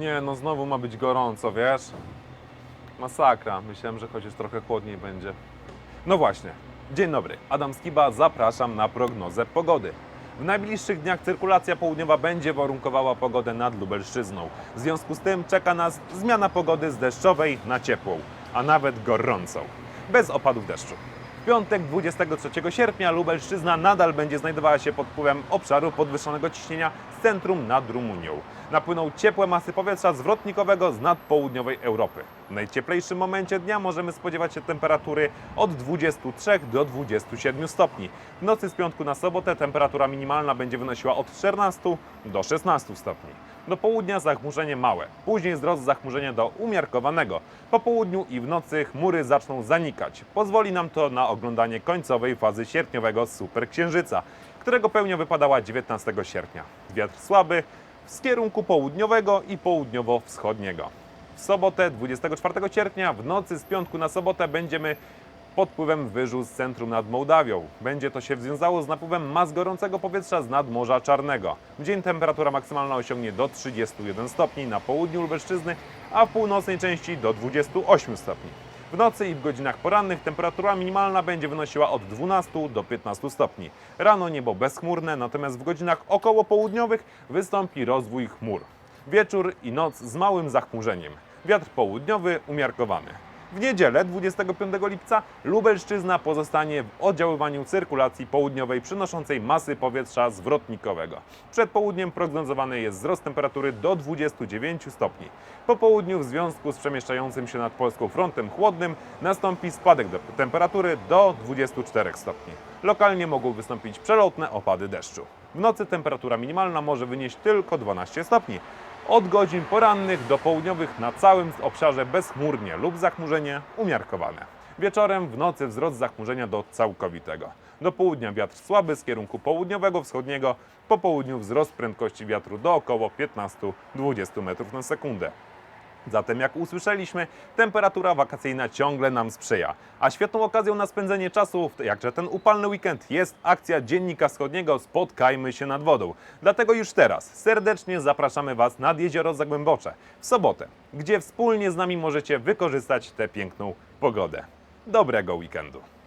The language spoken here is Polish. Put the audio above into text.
Nie, no znowu ma być gorąco, wiesz? Masakra. Myślałem, że chociaż trochę chłodniej będzie. No właśnie. Dzień dobry. Adam Skiba, zapraszam na prognozę pogody. W najbliższych dniach cyrkulacja południowa będzie warunkowała pogodę nad Lubelszczyzną. W związku z tym czeka nas zmiana pogody z deszczowej na ciepłą, a nawet gorącą. Bez opadów deszczu. W piątek 23 sierpnia Lubelszczyzna nadal będzie znajdowała się pod wpływem obszaru podwyższonego ciśnienia centrum nad Rumunią. Napłyną ciepłe masy powietrza zwrotnikowego z nadpołudniowej Europy. W najcieplejszym momencie dnia możemy spodziewać się temperatury od 23 do 27 stopni. W nocy z piątku na sobotę temperatura minimalna będzie wynosiła od 14 do 16 stopni. Do południa zachmurzenie małe, później wzrost zachmurzenia do umiarkowanego. Po południu i w nocy chmury zaczną zanikać. Pozwoli nam to na oglądanie końcowej fazy sierpniowego superksiężyca, którego pełnia wypadała 19 sierpnia. Wiatr słaby z kierunku południowego i południowo-wschodniego. W sobotę 24 sierpnia w nocy z piątku na sobotę będziemy pod wpływem wyżu z centrum nad Mołdawią. Będzie to się związało z napływem mas gorącego powietrza z nadmorza Czarnego. W dzień temperatura maksymalna osiągnie do 31 stopni na południu Lubelszczyzny, a w północnej części do 28 stopni. W nocy i w godzinach porannych temperatura minimalna będzie wynosiła od 12 do 15 stopni. Rano niebo bezchmurne, natomiast w godzinach około południowych wystąpi rozwój chmur. Wieczór i noc z małym zachmurzeniem. Wiatr południowy umiarkowany. W niedzielę 25 lipca Lubelszczyzna pozostanie w oddziaływaniu cyrkulacji południowej przynoszącej masy powietrza zwrotnikowego. Przed południem prognozowany jest wzrost temperatury do 29 stopni. Po południu w związku z przemieszczającym się nad Polską frontem chłodnym nastąpi spadek temperatury do 24 stopni. Lokalnie mogą wystąpić przelotne opady deszczu. W nocy temperatura minimalna może wynieść tylko 12 stopni. Od godzin porannych do południowych na całym obszarze bezchmurnie lub zachmurzenie umiarkowane. Wieczorem w nocy wzrost zachmurzenia do całkowitego. Do południa wiatr słaby z kierunku południowego, wschodniego. Po południu wzrost prędkości wiatru do około 15-20 metrów na sekundę. Zatem, jak usłyszeliśmy, temperatura wakacyjna ciągle nam sprzyja. A świetną okazją na spędzenie czasu, jakże ten upalny weekend, jest akcja Dziennika Wschodniego Spotkajmy się nad wodą. Dlatego już teraz serdecznie zapraszamy Was nad jezioro Zagłębocze w sobotę, gdzie wspólnie z nami możecie wykorzystać tę piękną pogodę. Dobrego weekendu!